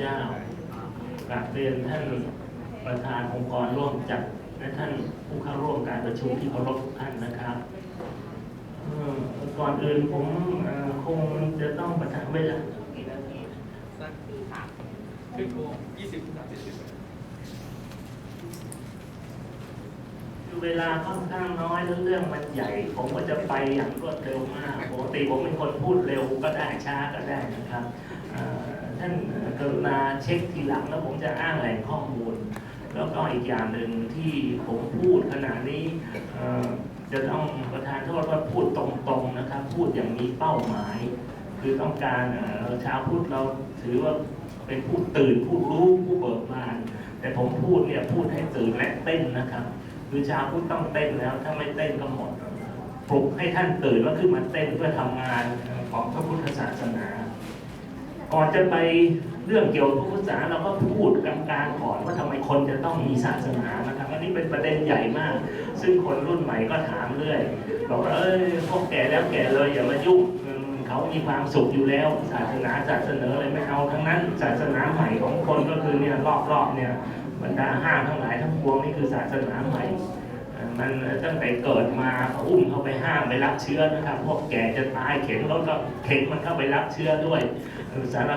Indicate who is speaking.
Speaker 1: เจ้ากราบเรียนท่านประธานองค์กรร่วมจัดและท่านผู้เข้าร่วมการประชุมที่เคารพทุกท่านนะครับก่อนอื่นผมคงจะต้องประทานเวลากี่นาที
Speaker 2: สักครึ่งชั่วโมงยี่สิบสามสิบนาที
Speaker 1: คือเวลาค่อนข้างน้อยแล้วเรื่องมันใหญ่ ผมก็จะไปอย่างรวดเร็วมากปกติผมเป็นคนพูดเร็วก็ได้ช้าก็ได้นะครับ ท่านกรุณาเช็คทีหลังแล้วผมจะอ้างแหล่งข้อมูล แล้วก็อีกอย่างหนึ่งที่ผมพูดขณะนี้จะต้องประทานโทษว่าพูดตรงๆนะครับ พูดอย่างมีเป้าหมาย คือต้องการเอ่อชาวพุทธเราถือว่าเป็นผู้ตื่นผู้รู้ผู้เบิกบาน แต่ผมพูดเนี่ยพูดให้ตื่นและเต้นนะครับ คือชาวพุทธต้องเต้นแล้วถ้าไม่เต้นก็หมดปลุกให้ท่านตื่นแล้วขึ้นมาเต้นเพื่อทำงานของพระพุทธศาสนา ก่อนจะไปเรื่องเกี่ยวกับพุทธศาสนาเราก็พูดกลางๆก่อนว่าทำไมคนจะต้องมีศาสนานะครับอันนี้เป็นประเด็นใหญ่มาก ซึ่งคนรุ่นใหม่ก็ถามเรื่อยบอกว่าเอ้ยพวกแก่แล้วแก่เลยอย่ามายุ่งเขามีความสุขอยู่แล้ว ศาสนาศาสนาอะไรไม่เอาทั้งนั้นศาสนาใหม่ของคนก็คือเนี่ยรอบๆเนี่ยบรรดาห้างทั้งหลายทั้งปวงนี่คือศาสนาใหม่ มันตั้งแต่เกิดมาเขาอุ้มเข้าไปห้ามไปรับเชื้อนะครับพวกแก่จะตายเข็นรถก็เข็นมันเข้าไปรับเชื้อด้วยสาร